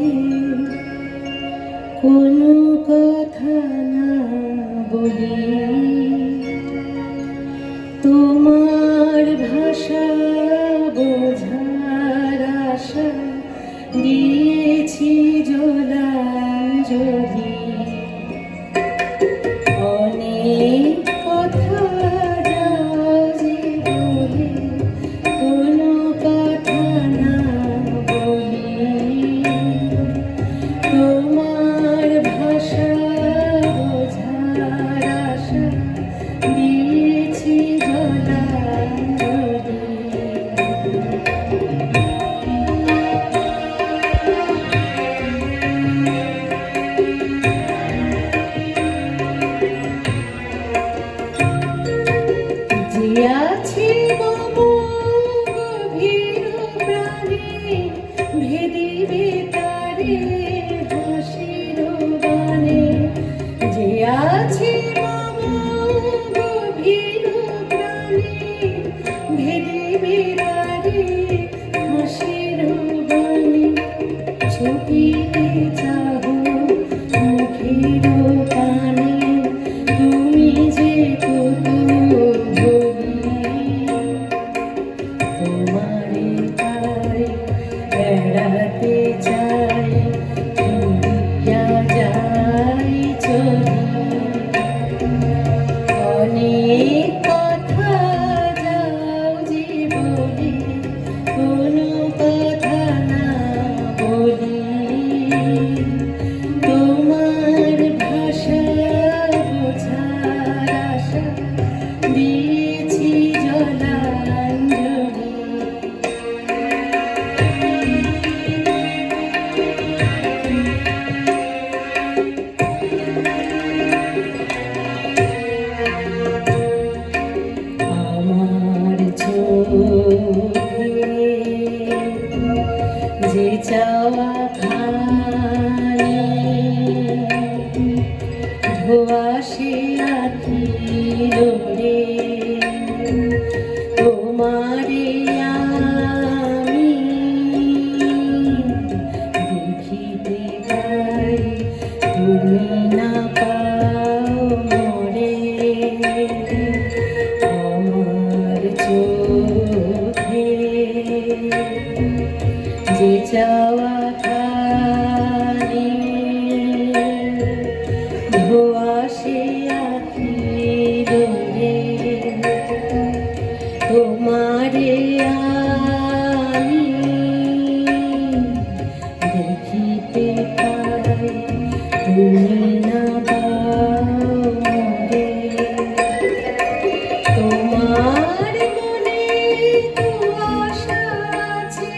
Thank you. আছে তোমারে আমি। দেখিতে পাই তোমার মনে তো আশা আছে